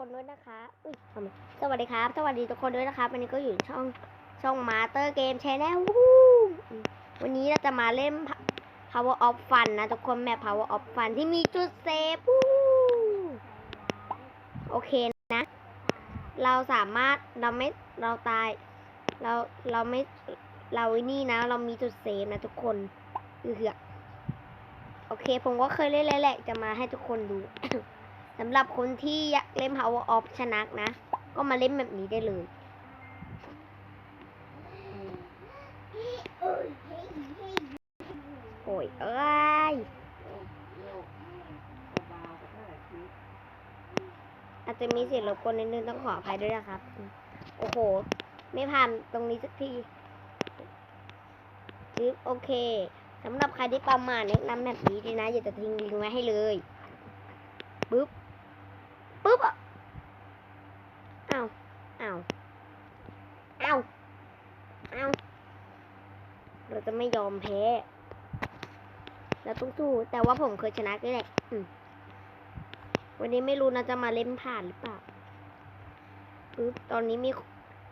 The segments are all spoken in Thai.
คนด้วยนะคะอุ้ยทำไมสวัสดีครับ สวัสดีทุกคนด้วยนะครับ วันนี้ก็อยู่ช่องช่องมาเตอร์เกมแชนแนลวันนี้เราจะมาเล่น Power of Fun นะทุกคนแมป Power of Fun ที่มีจุดเซฟโอเคนะ เราสามารถเราไม่เราตาย เราเราไม่เราไอ้นี่นะ เรามีจุดเซฟนะทุกคนเอือกโอเค ผมก็เคยเล่นแล้วแหละจะมาให้ทุกคนดู สำหรับคนที่อยากเล่น Power of ชนะนะ ก็มาเล่นแบบนี้ได้เลย โอ้ยเอ้ยอาจจะมีเสียงรบกวนนิดนึงต้องขออภัยด้วยนะครับ โอ้โห ไม่ผ่านตรงนี้สักทีจึ๊บโอเคสำหรับใครที่ประมาณแนะนำแบบนี้ดีนะ อย่าจะทิ้งลิงก์ไว้ให้เลยปึ๊บปึ๊บอะอ้าวอ้าวอ้าวอ้าว เราจะไม่ยอมแพ้เราต้องสู้แต่ว่าผมเคยชนะด้วยแหละวันนี้ไม่รู้นะจะมาเล่นผ่านหรือเปล่าปึ๊บตอนนี้มี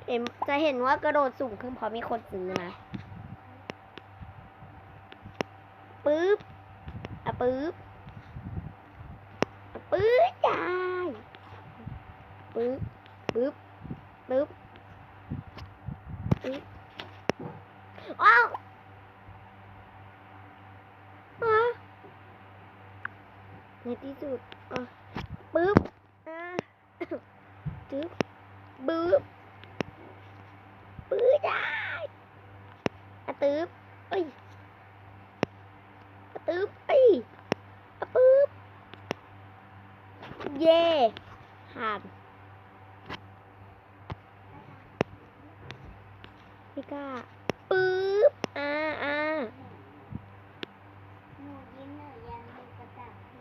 เห็นจะเห็นว่ากระโดดสูงขึ้นเพราะมีคนซื้อนะปึ๊บอะปึ๊บอะปึ๊บได้ปึ๊บปึ๊บปึ๊บปึ๊บอ้าวอะ ในที่สุดอะปึ๊บอะจึ๊บบึ๊บปื๊ดได้อะตึ๊บเอ้ยอะตึ๊บเอ้ยอะปึ๊บ เย่ผ่านไม่กล้าปึ๊บ อ่าอ่า หนูยิ้มหนูยังดูกระต่ายผี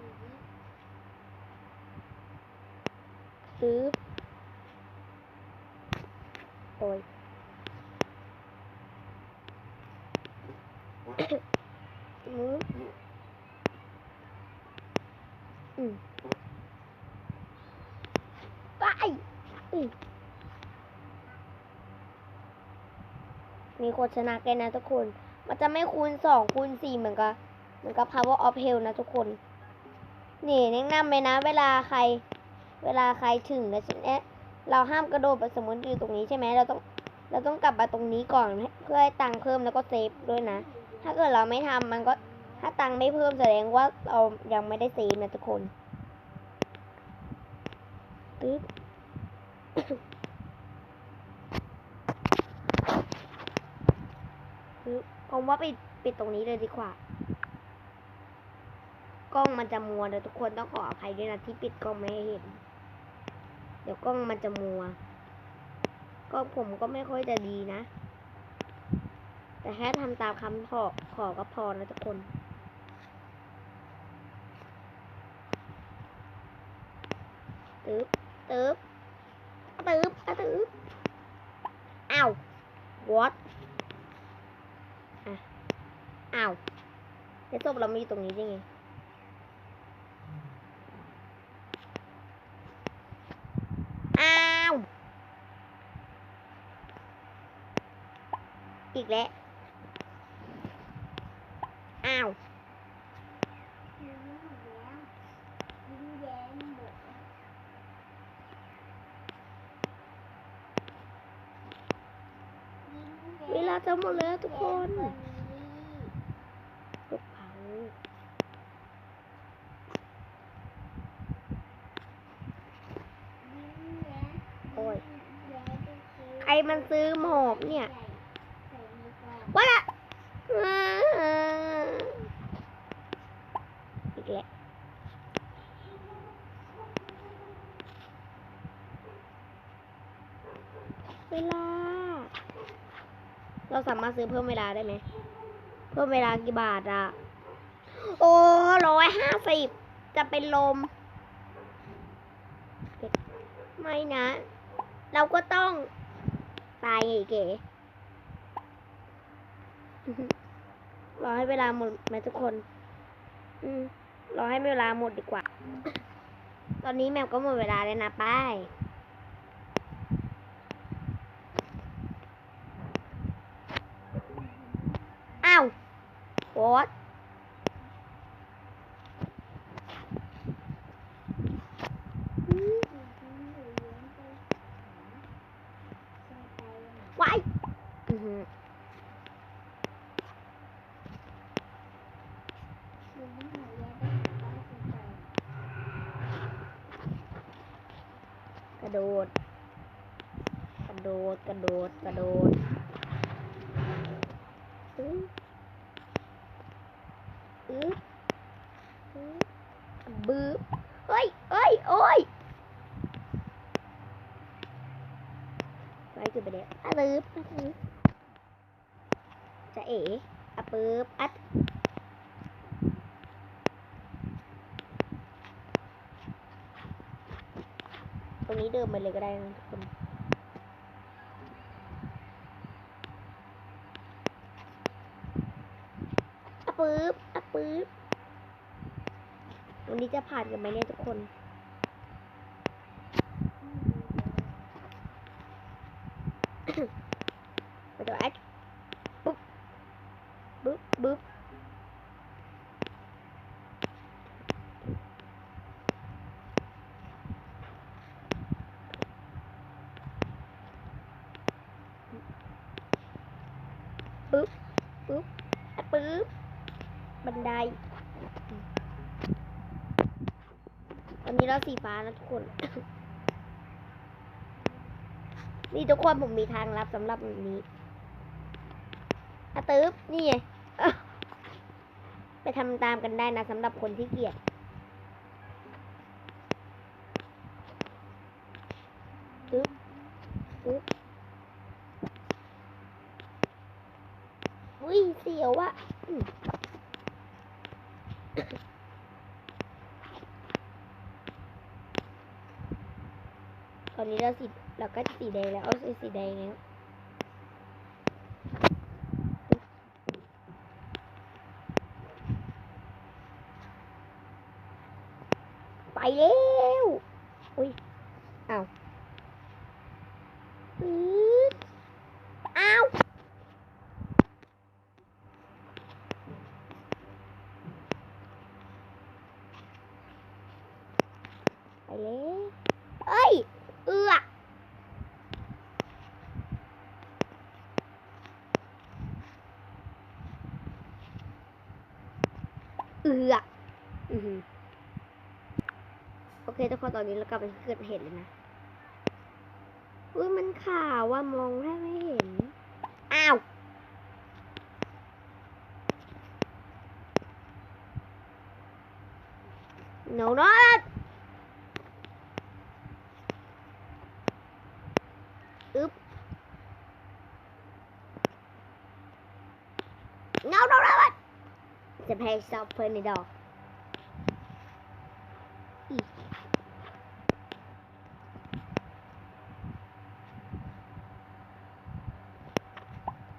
ปึ๊บโอ้ยมืออืมไปอืมมีคนชนะกันนะทุกคน มันจะไม่คูณสองคูณสี่เหมือนกับ เหมือนกับ power of hell นะทุกคน นี่แนะนำเลยนะ เวลาใคร เวลาใครถึงแล้วใช่ไหมเราห้ามกระโดดไปสมมติอยู่ตรงนี้ใช่ไหมเราต้องเราต้องกลับมาตรงนี้ก่อนเพื่อให้ตังค์เพิ่มแล้วก็เซฟด้วยนะ ถ้าเกิดเราไม่ทำมันก็ถ้าตังค์ไม่เพิ่มแสดงว่าเรายังไม่ได้เซฟนะทุกคนตึ๊บผมว่าปิดปิดตรงนี้เลยดีกว่า กล้องมันจะมัวเดี๋ยวทุกคนต้องขออภัยด้วยนะที่ปิดกล้องไม่ให้เห็น ดี๋ยวกล้องมันจะมัว ก็ผมก็ไม่ค่อยจะดีนะ แต่แค่ทำตามคำขอขอก็พอนะทุกคนตึ๊บตึ๊บตึ๊บตึ๊บอ้าว what อะอ้าวแล้วศพเรามีตรงนี้ได้ไง อ้าว อีกแล้ว อ้าว เวลาจะหมดแล้วทุกคนลูกเผาโอ้ย ใครมันซื้อหมอบเนี่ย ใส่ในกล่อง ว่าละอีกแล้ว เวลา เราสามารถซื้อเพิ่มเวลาได้ไหม เพิ่มเวลากี่บาทอะโอ้ร้อยห้าสิบจะเป็นลม ไม่นะ เราก็ต้อง ตายไงเก๋รอให้เวลาหมดไหมทุกคน อืมรอให้เวลาหมดดีกว่ารอนนี้แมวก็หมดเวลาแล้วนะไปาวโอ๊ต หนูเลี้ยงไปหาใช่ไปหา ว้ายอื้อหือ หนูไม่หาเลี้ยงไปหาบ้านคุณตาก ระโดด กระโดด กระโดด กระโดดอื้ออื้ออือบื้อเฮ้ยเฮ้ยโอ้ยไปคือไปเดี๋ยวอะลืบอะลืบจะเอ๋อะปื๊บอัด ตรงนี้ เดิมไปเลยก็ได้นะทุกคนอะปึ๊บอะปึ๊บวันนี้จะผ่านกันไหมเนี่ยทุกคน ไปตัวแอดปุ๊บปุ๊บปุ๊บปุ๊บปุ๊บอะปุ๊บ บันได ตอ นี้เราสีฟ้านะทุกคน นี่ทุกคนผมมีทางลับสำหรับแบบนี้อะตึ๊บนี่ไงไปทำตามกันได้นะสำหรับคนที่เกียดตึ๊บตึ๊บอุ้ยเสียวอะอืมต อนนี้เราสีเราก็สีแดงแล้ว เอาสีสีแดงแล้วไปแล้วอุ้ยอ้าวอืดอ้าวไปแล้วเอ้ย เอือกเอือกอือหือโอเคทุกคนตอนนี้เรากลับไปที่เกิดเหตุเลยนะอุ้ยมันข่าวว่ามองแทบไม่เห็น อ้าว no not อึ๊บ no no no จะแพ้ซอฟเฟอร์ในดอก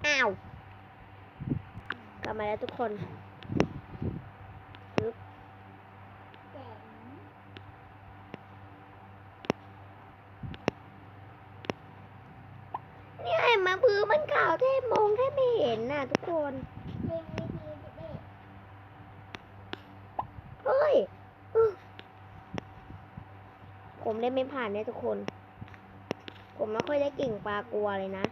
อ้าว กลับมาแล้วทุกคนปึ๊บ แจ๋ง เนี่ยเห็นไหมาพื้นมันขาวแทบมองแทบไม่เห็นน่ะทุกคน เพลงวิธีเด็ก เฮ้ยอื้อผม เล่นไม่ผ่านเนี่ยทุกคน ผมไม่ค่อยได้เก่งปลากลัวเลยนะ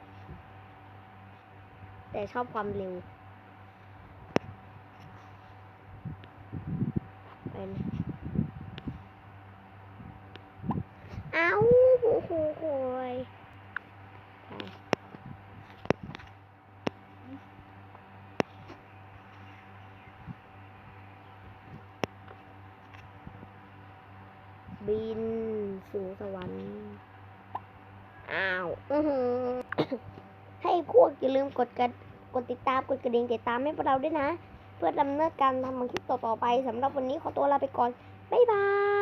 แต่ชอบความเร็วเป็นเอ้าโอ้โหโหยบิน สู่สวรรค์อ้าวอือหือให้พวกอย่าลืมกดกระกดติดตามกดกระดิ่งติดตามให้พวกเราด้วยนะ เพื่อดำเนินการทำคลิปต่อๆไปสำหรับวันนี้ขอตัวลาไปก่อน บ๊ายบาย